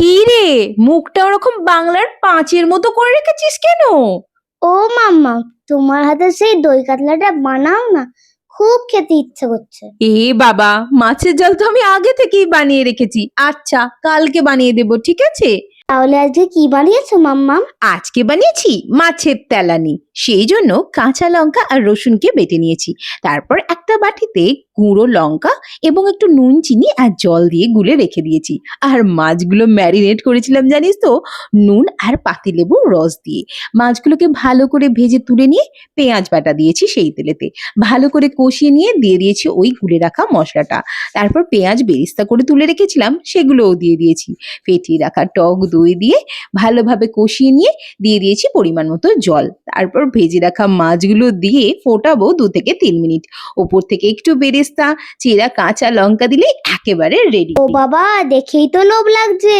কি রে? মুখটা ওরকম বাংলার পাঁচের মতো করে রেখেছিস কেন? ও মাম্মা তোমার হাতে সেই দই কাতলাটা বানাও না। খুব খেতে ইচ্ছে করছে। এ বাবা মাছের জাল তো আমি আগে থেকেই বানিয়ে রেখেছি। আচ্ছা কালকে বানিয়ে দেব ঠিক আছে? তাহলে আজকে কি বানিয়েছো মাম্মা? আজকে বানিয়েছি মাছের তেলানি। সেই জন্য কাঁচা লঙ্কা আর রসুনকে বেটে নিয়েছি। তারপর একটা বাটিতে গুঁড়ো লঙ্কা এবং একটু নুন, চিনি আর জল দিয়ে গুলে রেখে দিয়েছি। আর মাছগুলো ম্যারিনেট করেছিলাম, জানিস তো? নুন আর পাতিলেবুর রস দিয়ে। মাছগুলোকে ভালো করে ভেজে তুলে নিয়ে পেঁয়াজ বাটা দিয়েছি সেই তেলেতে। ভালো করে কষিয়ে নিয়ে দিয়ে দিয়েছি ওই গুলে রাখা মশলাটা। তারপর পেঁয়াজ বেরিস্তা করে তুলে রেখেছিলাম, সেগুলোও দিয়ে দিয়েছি। ফেটিয়ে রাখা টক দই দিয়ে ভালোভাবে কষিয়ে নিয়ে দিয়ে দিয়েছি পরিমাণ মতো জল। তারপর ভেজে রাখা মাছগুলো দিয়ে ফোটাবো দু থেকে তিন মিনিট। ওপর থেকে একটু বেরেস্তা, চেরা, কাঁচা লঙ্কা দিলে একেবারে রেডি ও বাবা, দেখেই তো লোভ লাগছে।